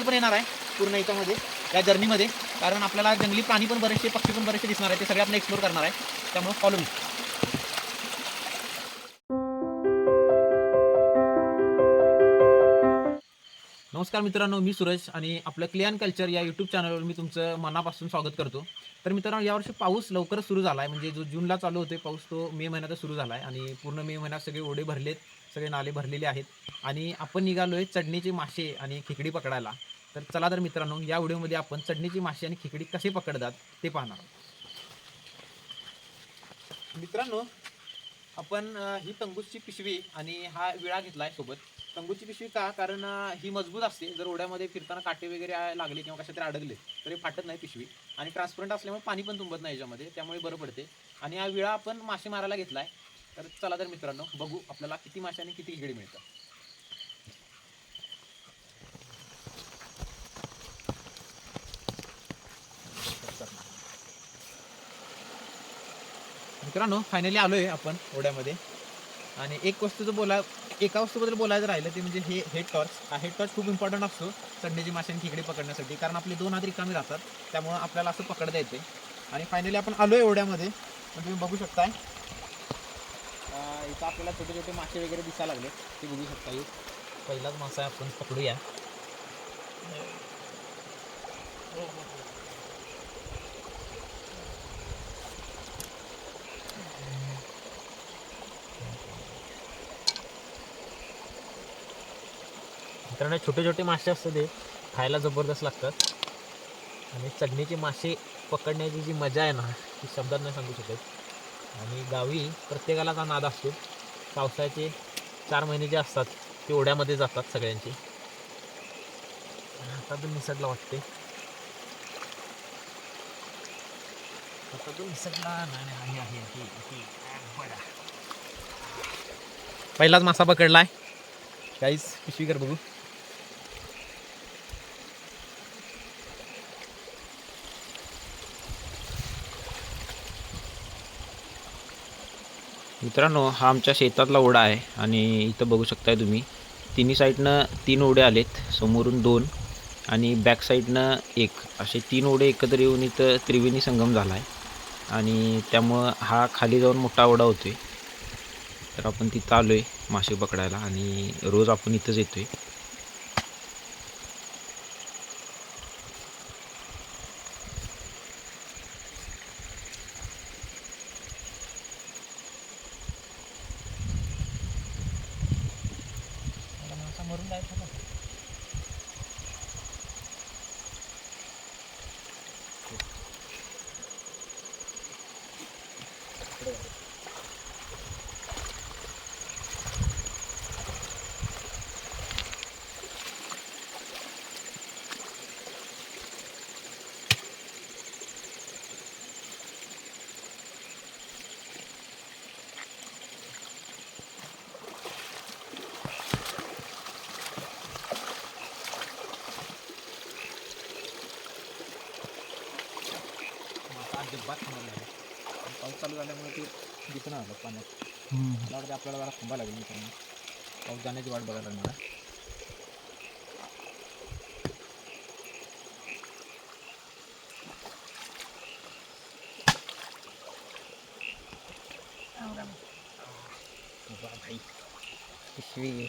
धमाल पण येणार आहे पूर्ण याच्यामध्ये या जर्नीमध्ये. कारण आपल्याला जंगली प्राणी पण बरेचसे पक्षी पण बरेचसे दिसणार आहे ते सगळे आपण एक्सप्लोर करणार आहे. त्यामुळे फॉलो मी नमस्कार मित्रांनो मी सुरेश आणि आपलं क्लिअन कल्चर या यूट्यूब चॅनलवर मी तुमचं मनापासून स्वागत करतो. तर मित्रांनो यावर्षी पाऊस लवकरच सुरू झाला आहे म्हणजे जो जूनला चालू होते पाऊस तो मे महिन्यातच सुरू झाला आहे आणि पूर्ण मे महिन्यात सगळे ओढे भरलेत सगळे नाले भरलेले आहेत. आणि आपण निघालो आहे चढणीचे मासे आणि खेकडी पकडायला. तर चला तर मित्रांनो या व्हिडिओमध्ये आपण चढणीची माशी आणि खेकडी कसे पकडतात ते पाहणार आहोत. मित्रांनो आपण ही तंगूसची पिशवी आणि हा विळा घेतला आहे सोबत. तंगूची पिशवी का? कारण ही मजबूत असते. जर ओढ्यामध्ये फिरताना काटे वगैरे लागले किंवा कशा तरी अडकले तर हे फाटत नाही पिशवी. आणि ट्रान्सपरंट असल्यामुळे पाणी पण तुंबत नाही याच्यामध्ये त्यामुळे बरं पडते. आणि हा विळा आपण मासे मारायला घेतला आहे तर चला तर मित्रांनो बघू आपल्याला किती मासे आणि किती इकडे मिळतात. मित्रांनो फायनली आलोय आपण ओढ्यामध्ये. आणि एक वस्तूचं बोला एका वस्तूबद्दल बोलायचं राहिलं ते म्हणजे हे हेड टॉर्च हा हेड टॉर्च खूप इम्पॉर्टंट असतो संडेची मासे आणि खेकडे पकडण्यासाठी. कारण आपले दोन हात रिकामी राहतात त्यामुळं आपल्याला असं पकडता येते. आणि फायनली आपण आलोय ओढ्यामध्ये. तुम्ही बघू शकताय इथं आपल्याला छोटे छोटे मासे वगैरे दिसायला लागले. ते बघू शकता येईल पहिलाच मासा आपण पकडूया. हो, हो, हो. मित्रांनो छोटे छोटे मासे असतात ते खायला जबरदस्त लागतात. आणि चढणीचे मासे पकडण्याची जी मजा आहे ना ती शब्दात नाही सांगू शकत. आणि गावी प्रत्येकाला हा नाद असतो. पावसाचे चार महिने जे असतात ते ओढ्यामध्ये जातात सगळ्यांचे. आता तो निसटला वाटते. आता तो निसटला नाही आहे आहे पहिलाच मासा पकडलाय. काहीच पिशवी कर बघू. मित्रांनो हा आमच्या शेतातला ओढा आहे आणि इथं बघू शकताय तुम्ही. तिन्ही साईडनं तीन ओढे आलेत समोरून दोन आणि बॅक साईडनं एक. असे तीन ओढे एकत्र येऊन इथं त्रिवेणी संगम झाला आहे आणि त्यामुळं हा खाली जाऊन मोठा ओढा होतो आहे तर आपण तिथं आलो आहे मासे पकडायला आणि रोज आपण इथंच येतो आहे जायचं का खाणार नाही आणि पाऊस चालू झाल्यामुळे ते दिसून आलं पाण्यात. मला वाटतं आपल्याला जरा थांबा लागेल मित्रांनो पाऊस जाण्याची वाट बघायला लागणार भाई पिशवी.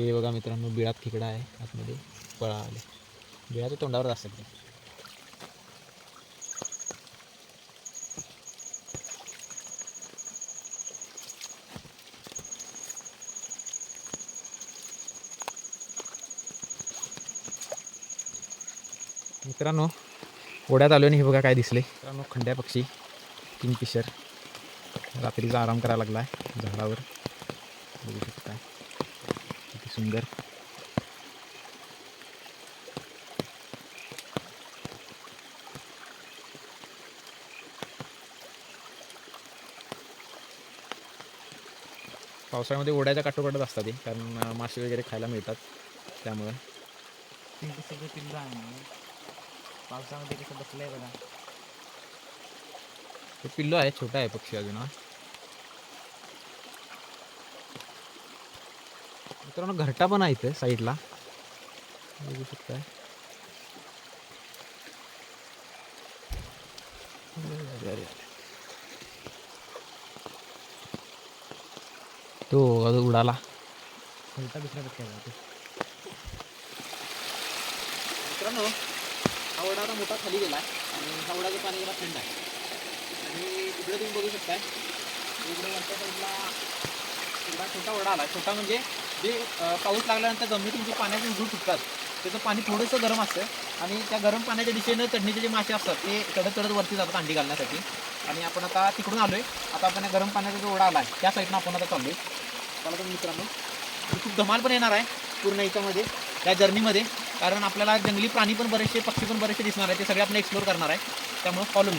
हे बघा मित्रांनो बिळात खेकडा आहे आतमध्ये पळा आले. बिळाच्या तोंडावर असतात ते. मित्रांनो ओढ्यात आलो आणि हे बघा काय दिसले. मित्रांनो खंड्या पक्षी किंगफिशर. रात्रीचा आराम करायला लागला आहे झाडावर. बघू शकता सुंदर. पावसाळ्यामध्ये ओढ्याच्या काठोकाठच असतात ते कारण मासे वगैरे खायला मिळतात त्यामुळं. सगळं पिल्लं आहे ना. पावसामध्ये कसं बसलंय बघा. तो पिल्लो आहे छोटा आहे पक्षी अजून हा. मित्रांनो घरटा पण आहे इथे साईडला बघू शकताय. तो उडाला उलटा दुसऱ्या पक्षी. मित्रांनो हा वडा आता मोठा खाली गेला आणि ह्या वडाचं पाणी जरा थंड आहे आणि इकडे तुम्ही बघू शकताय इकडे वरच्या साईडला छोटा वडा आला छोटा म्हणजे जे पाऊस लागल्यानंतर जमिनीतून जे म्हणजे पाण्याचे उघड सुटतात त्याचं पाणी थोडंसं गरम असतं आणि त्या गरम पाण्याच्या दिशेनं चढणीचे जे मासे असतात ते चढत चढत वरती जातात अंडी घालण्यासाठी. आणि आपण आता तिकडून आलोय. आता आपण या गरम पाण्याचा जो ओढा आला आहे त्या साईडनं आपण आता चाललोय. मला तर मित्रांनो खूप धमाल पण येणार आहे पूर्ण याच्यामध्ये त्या जर्नीमध्ये. कारण आपल्याला जंगली प्राणी पण बरेचसे पक्षी पण बरेचसे दिसणार आहे ते सगळे आपण एक्सप्लोर करणार आहे. त्यामुळं फॉलो मी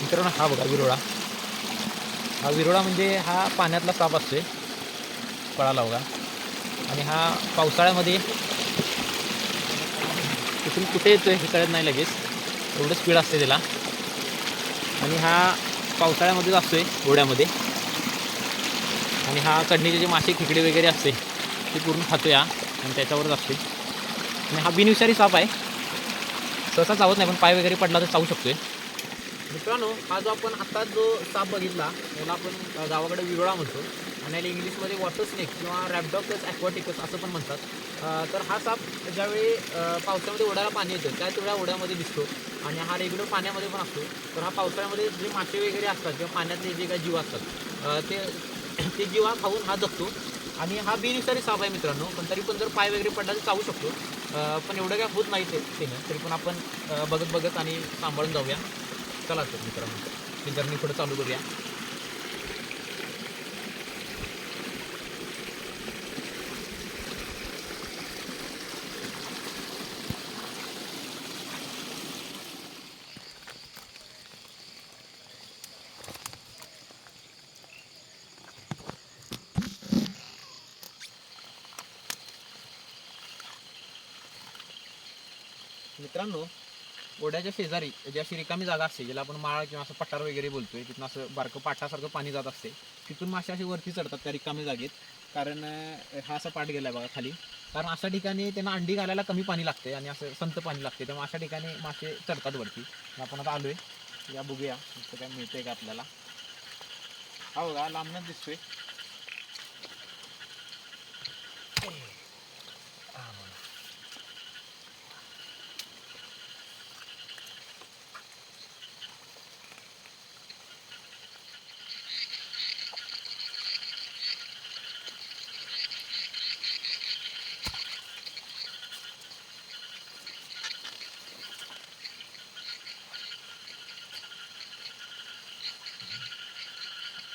मित्रांनो हा बघा विरोळा. हा विरोळा म्हणजे हा पाण्यातला साप असतो आहे कळाला बघा. आणि हा पावसाळ्यामध्ये कुठून कुठे येतोय हे कळत नाही लगेच. एवढं स्पीड असते त्याला. आणि हा पावसाळ्यामध्येच असतो आहे ओढ्यामध्ये आणि हा चढणीचे जे मासे खेकडे वगैरे असते ते पूर्ण खातो हा. आणि त्याच्यावरच असते आणि हा बिनविषारी साप आहे. सहसा चावत नाही पण पाय वगैरे पडला तर चावू शकतो आहे मित्रांनो हा जो आपण आता जो साप बघितला त्याला आपण गावाकडे विरोळा म्हणतो. आणि याला इंग्लिशमध्ये वॉटर स्नेक किंवा रॅपडॉक्टस ॲक्वाटिकस असं पण म्हणतात. तर हा साप ज्यावेळी पावसामध्ये ओढ्याला पाणी येतं त्याच वेळा ओढ्यामध्ये दिसतो. आणि हा रेग्युलर पाण्यामध्ये पण असतो. तर हा पावसाळ्यामध्ये जे मासे वगैरे असतात किंवा पाण्यातले जे काही जीव असतात ते ते जीवा खाऊन हा जगतो. आणि हा बिनिसारी साप आहे मित्रांनो. पण तरी पण जर पाय वगैरे पडला तर चावू शकतो. पण एवढं काय होत नाही ते त्यानं. तरी पण आपण बघत बघत आणि सांभाळून जाऊया. चला तर मित्रांनो ही जर्नी पुढे चालू करूया मित्रांनो ओढ्याच्या शेजारी जी अशी रिकामी जागा असते ज्याला आपण माळ किंवा असं पठार वगैरे बोलतोय तिथून असं बारकं पाठासारखं पाणी जात असते तिथून मासे असे वरती चढतात त्या रिकामी जागेत. कारण हा असा पाठ गेला बघा खाली. कारण अशा ठिकाणी त्यांना अंडी घालायला कमी पाणी लागते आणि असं संत पाणी लागते त्यामुळे अशा ठिकाणी मासे चढतात वरती. आपण आता आलोय. या बघूया. काय मिळतंय का आपल्याला? हा बघा लांबनच दिसतोय.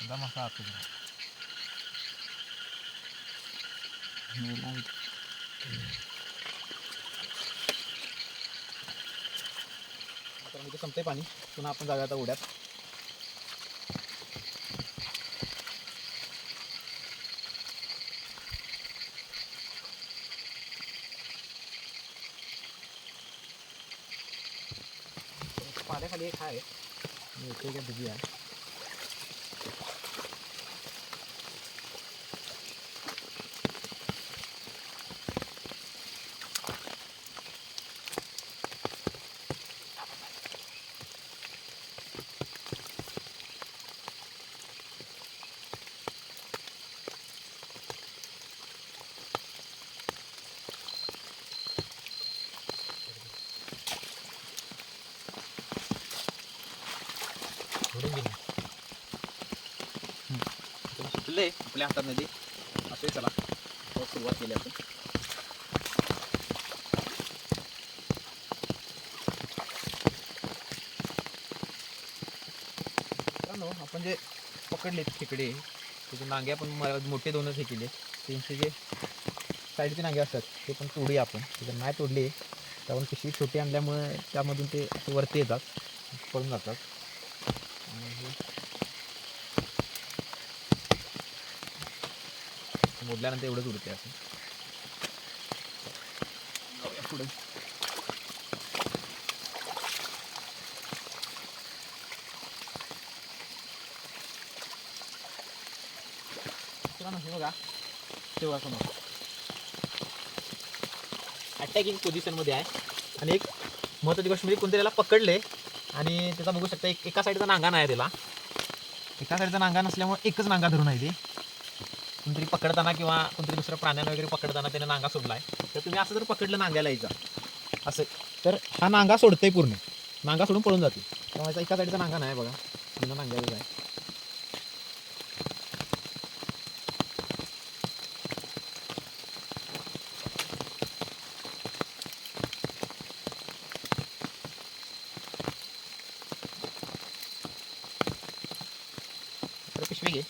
एकदम असा आतून मित्रांनो, इथे संपते पाणी. पुन्हा आपण जाऊया आता उड्यात. पाण्याखाली एक आहे मिळते का बघूया आहे गेली सुटले आपल्या हातात नदी असे चला. सुरुवात केली आपण. मित्रांनो आपण जे पकडले खेकडे त्याचे नांगे आपण म- मोठे दोनच हे केले. त्यांचे जे साईडचे नांगे असतात ते पण तोडूया आपण. ते जर नाही तोडले तर पिशवी छोटी आणल्यामुळे त्यामधून ते वरती येतात पडून जातात आणि हे मोडल्यानंतर एवढंच उरते असं. पुढे. बघा. तेव्हा समोर. अटॅकिंग पोझिशनमध्ये आहे. आणि एक महत्त्वाची गोष्ट म्हणजे कोणतरी त्याला पकडले आणि त्याचा बघू शकता एक एका साईडचा नांगा नाही त्याला. एका साईडचा नांगा नसल्यामुळे एकच नांगा धरून आहे ते. कोणतरी पकडताना किंवा कोणतरी दुसऱ्या प्राण्यांना वगैरे पकडताना त्याने नांगा सोडला आहे तर तुम्ही असं जर पकडलं नांग्याला यायचा असं तर हा नांगा सोडतंय पूर्ण. नांगा सोडून पळून जाते त्यामुळे एका साईडचा नांगा नाही बघा. पूर्ण नांग्याचाच आहे तर पिशवी घे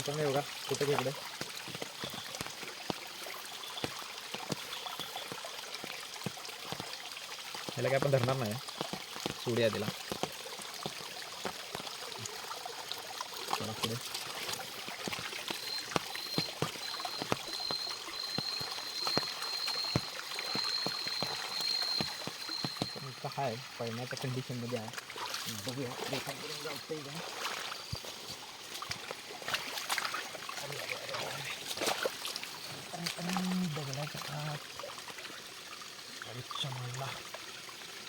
इकडे बघा कुठे इकडे ह्याला काय आपण धरणार नाही सोडूया तिला चला पुढे पण इतका आहे पळण्याच्या कंडिशनमध्ये आहे बघूया रेखांकडून जातंय का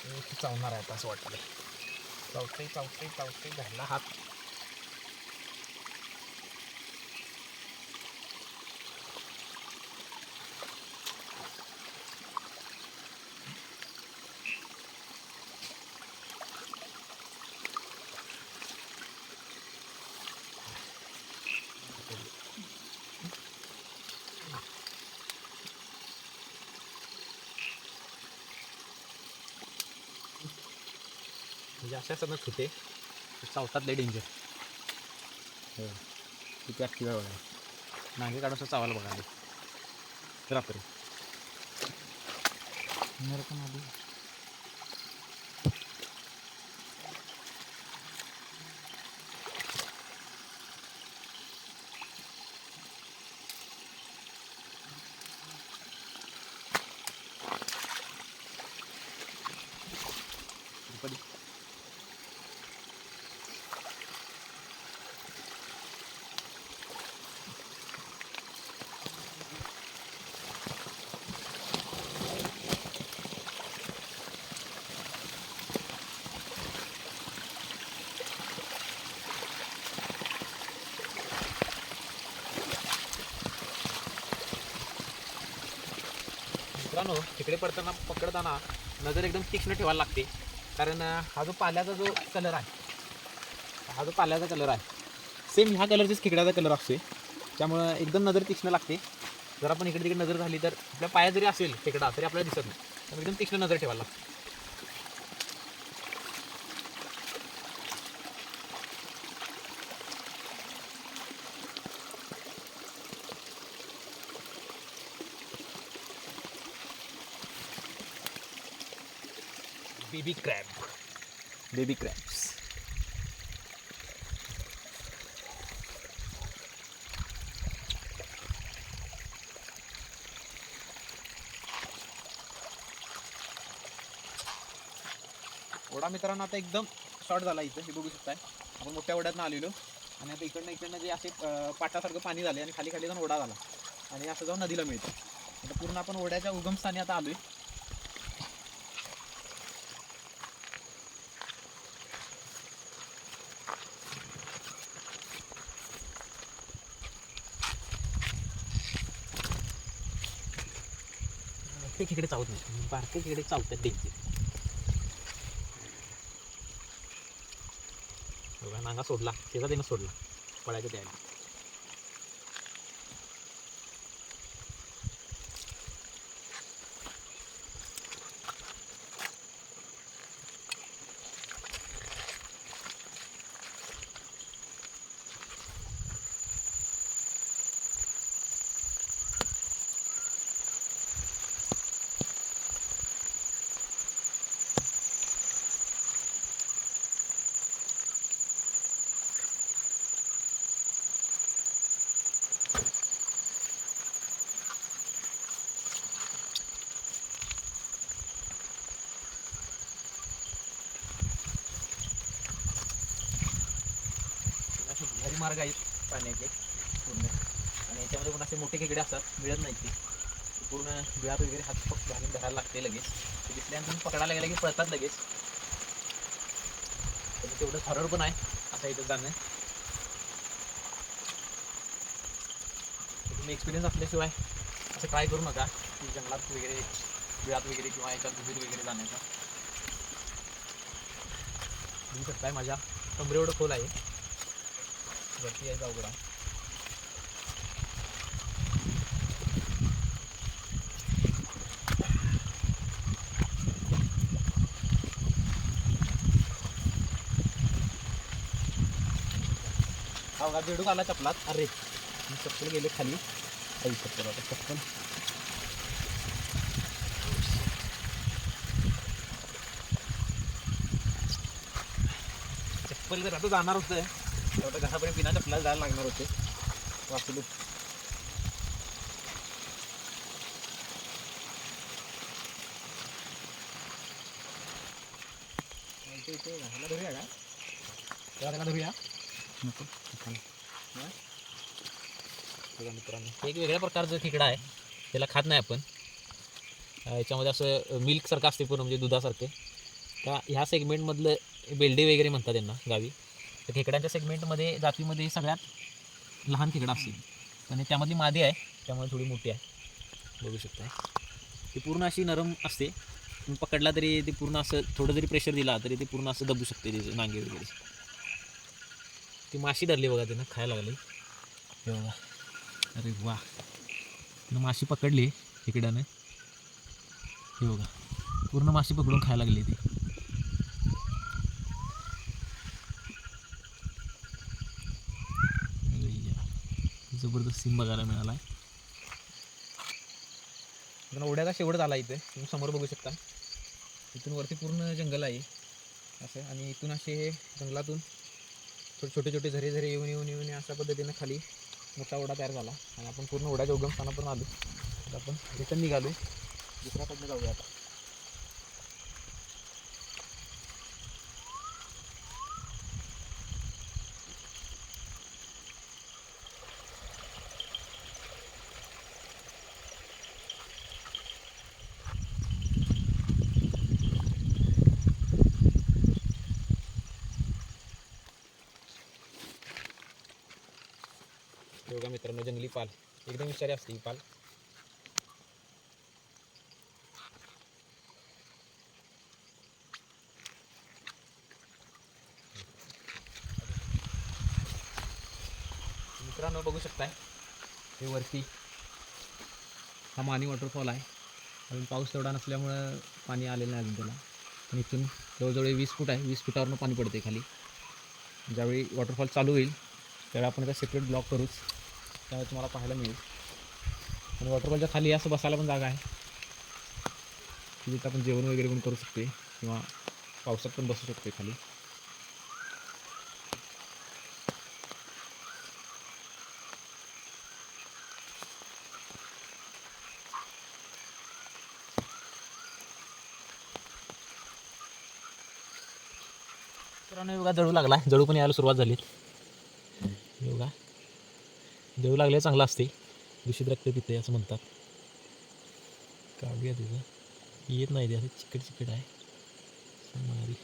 चावणार आहे असं वाटलं चावते चावते चावते घ्यायला हात. म्हणजे अशा सगळं ना चावतात लय डेंजर हो. किती ॲक्टिव्ह आहे. बघा नागे काढून चावायला बघा रात्री. तर पण आधी मित्रांनो तिकडे पडताना पकडताना नजर एकदम तीक्ष्ण ठेवायला लागते. कारण हा जो पाल्याचा जो कलर आहे हा जो पाल्याचा कलर आहे सेम ह्या कलरचीच खेकड्याचा कलर असते त्यामुळं एकदम नजर तीक्ष्ण लागते. जर आपण इकडे तिकडे नजर झाली तर आपल्या पाया जरी असेल खेकडा तरी आपल्याला दिसत नाही. एकदम तीक्ष्ण नजर ठेवायला लागते. बेबी क्रॅब बेबी क्रॅब्स ओढा मित्रांनो आता एकदम शॉर्ट झाला इथं. हे बघू शकताय. आपण मोठ्या ओढ्यातनं आलेलो. आणि आता इकडनं इकडनं जे असे पाटासारखं पाणी झाले आणि खाली खाली जाऊन ओढा झाला. आणि असं जाऊन नदीला मिळतं. आता पूर्ण आपण ओढ्याच्या उगमस्थानी आता आलोय. ते खेकडे चावत नाही. बारके खेकडे चावतात डेंजर बघा नांगा सोडला. त्याचा त्यानं सोडला. पळायचं त्याला काही मार्ग आहेत पाण्याचे पूर्ण. आणि याच्यामध्ये पण असे मोठे खेकडे असतात मिळत नाहीत ते. पूर्ण बिळात वगैरे हात फक्त घालून धरायला लागते लगेच. ते दिसल्यानंतर पकडायला गेलं की पळतात लगेच. तर तेवढं हॉरर पण आहे असं इथं जाणं. तुम्ही एक्सपिरियन्स असल्याशिवाय असं ट्राय करू नका की जंगलात वगैरे बिळात वगैरे किंवा याच्यात गुहेत वगैरे जाण्याचा. बघू शकताय माझ्या कमरे एवढं खोल आहे. वरती यायचा उघडा अवघा बेडूक आला चपलात अरे मी चप्पल गेले खाली. आई चप्पल आता चप्पल. चप्पल जर आता जाणार होतं तर घरापर्यंत बिना चपला जायला लागणार होते. वाचलो इथे इथे ह्याला धरूया का? त्याला त्याला धरूया? नको बघा मित्रांनो. एक वेगळ्या प्रकारचं खेकडा आहे. त्याला खात नाही आपण. याच्यामध्ये असं मिल्कसारखं असते पूर्ण म्हणजे दुधासारखं. का ह्या सेगमेंटमधलं बेल्डे वगैरे म्हणतात त्यांना गावी. तर खेकड्यांच्या सेगमेंटमध्ये जातीमध्ये सगळ्यात लहान खेकडा असतील. आणि त्यामधली मादी आहे त्यामुळे थोडी मोठी आहे. बघू शकता ती पूर्ण अशी नरम असते. तुम्ही पकडला तरी ते पूर्ण असं थोडं जरी प्रेशर दिला तरी ते पूर्ण असं दबू शकते त्याचे नांगे वगैरे. ती माशी धरली बघा त्यानं खायला लागली. हे बघा. अरे वा. तिनं माशी पकडली खेकड्यानं. हे बघा. पूर्ण माशी पकडून खायला लागली ती अय्या. जबरदस्त सीन बघायला मिळाला पण ओढ्याचा शेवटच आला इथे? तुम्ही समोर बघू शकता. इथून वरती पूर्ण जंगल आहे. असं आणि इथून असे हे जंगलातून छोटे छोटे छोटे झरे झरे येऊन येऊन येऊन अशा पद्धतीनं खाली मोठा ओढा तयार झाला. आणि आपण पूर्ण ओढ्याच्या उगमस्थानापर्यंत आलो. तर आपण रिटर्न निघालो. दुसऱ्याकडनं जाऊया आता हे बघा मित्रांनो जंगली पाल एकदम असते ही पाल. मित्रांनो बघू शकताय हे वरती हा मानी वॉटरफॉल आहे. अजून पाऊस तेवढा नसल्यामुळं पाणी आलेलं नाही अजून त्याला. पण इथून जवळजवळ वीस फूट आहे वीस फुटावरनं पाणी पडते खाली. ज्यावेळी वॉटरफॉल चालू होईल त्यावेळी आपण आता सेपरेट ब्लॉक करूच. त्यावेळी तुम्हाला पाहायला मिळेल. आणि वॉटरफॉलच्या खाली असं बसायला पण जागा आहे. तिथे आपण जेवण वगैरे पण करू शकते किंवा पावसात पण बसू शकते खाली. मित्रांनो योगा जळू लागला. जळू पण यायला सुरुवात झाली. योगा जळू लागले चांगला असते दूषित रक्त पिते असं म्हणतात. काढूया तिथं. येत नाही ते असं चिकट चिकट आहे. मारी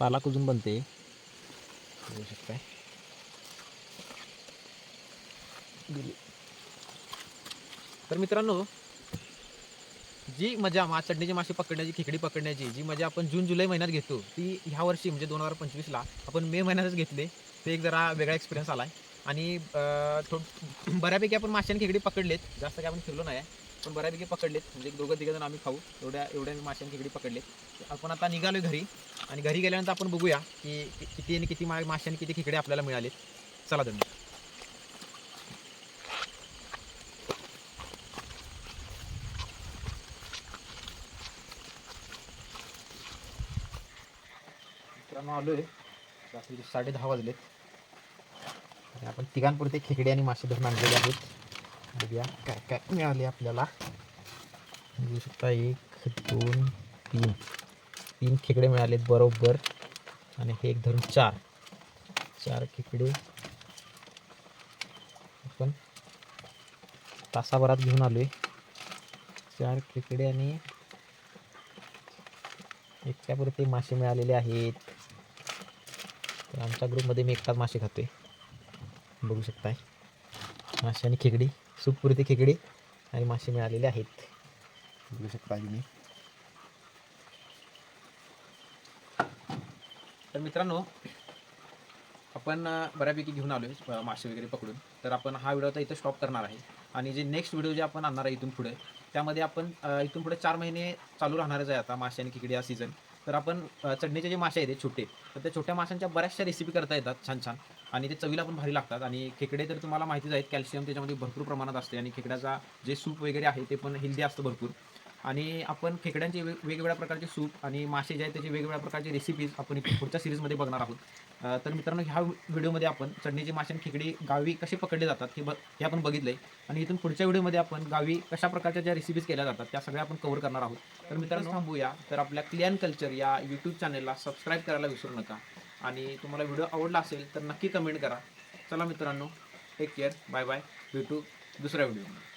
पाला कुजून बनते. बघू शकताय. तर मित्रांनो जी मजा माछ चढणीची मासे पकडण्याची खेकडी पकडण्याची जी मजा आपण जून जुलै महिन्यात घेतो ती ह्या वर्षी म्हणजे दोन हजार पंचवीसला आपण मे महिन्यातच घेतले. ते एक जरा वेगळा एक्सपिरियन्स आला आहे आणि बऱ्यापैकी आपण मासे खेकडी पकडलेत. जास्त काय आपण फिरलो नाही पण बऱ्यापैकी पकडलेत. म्हणजे दोघं तिघं आम्ही खाऊ. एवढ्या एवढ्या मासे खेकडी पकडलेत. आपण आता निघालो घरी. आणि घरी गेल्यानंतर आपण बघूया की किती आणि किती मा किती खेकडे आपल्याला मिळालेत. चला तुम्ही मित्रांनो आलो आहे रात्री साडे दहा वाजलेत. आणि आपण तिघांपुरते खेकडे आणि मासे धरून आणलेले आहेत. बघूया काय काय मिळाले आपल्याला. बघू शकता एक दोन तीन. तीन खेकडे मिळालेत बरोबर. आणि हे एक धरून चार. चार खेकडे आपण तासाभरात घेऊन आलोय. चार खेकडे आणि एकट्यापुरते मासे मिळालेले आहेत. तर आमच्या ग्रुपमध्ये मी एकटाच मासे खातोय. बघू शकताय. मासे आणि खेकडी सुखपुरती खेकडी आणि मासे मिळालेले आहेत. बघू शकता तुम्ही. तर मित्रांनो आपण बऱ्यापैकी घेऊन आलो आहे मासे वगैरे पकडून. तर आपण हा व्हिडिओ आता इथं स्टॉप करणार आहे. आणि जे नेक्स्ट व्हिडिओ जे आपण आणणार आहे इथून पुढे त्यामध्ये आपण इथून पुढे चार महिने चालू राहणारच आहे आता मासे आणि खेकडे हा सीझन तर आपण चढणीचे जे मासे आहेत छोटे. तर त्या छोट्या माशांच्या बऱ्याचशा रेसिपी करता येतात छान छान. आणि ते चवीला पण भारी लागतात. आणि खेकडे तर तुम्हाला माहितीच आहेत कॅल्शियम त्याच्यामध्ये भरपूर प्रमाणात असते. आणि खेकड्याचा जे सूप वगैरे आहे ते पण हेल्दी असतं भरपूर. आणि आपण खेकड्यांचे वेग वेगवेगळ्या प्रकारचे सूप आणि मासे जे आहेत त्याचे वेगवेगळ्या प्रकारचे रेसिपीज आपण इथे पुढच्या सिरीजमध्ये बघणार आहोत. तर मित्रांनो ह्या व्हिडिओमध्ये आपण चढणीचे मासे आणि खेकडी गावी कसे पकडले जातात हे ब हे आपण बघितलंय. आणि इथून पुढच्या व्हिडिओमध्ये आपण गावी कशा प्रकारच्या ज्या रेसिपीज केल्या जातात त्या सगळ्या आपण कव्हर करणार आहोत. तर मित्रांनो थांबूया. तर आपल्या क्लिअन कल्चर या यूट्यूब चॅनलला सबस्क्राईब करायला विसरू नका. आणि तुम्हाला व्हिडिओ आवडला असेल तर नक्की कमेंट करा. चला मित्रांनो टेक केअर बाय बाय भेटू दुसऱ्या व्हिडिओमध्ये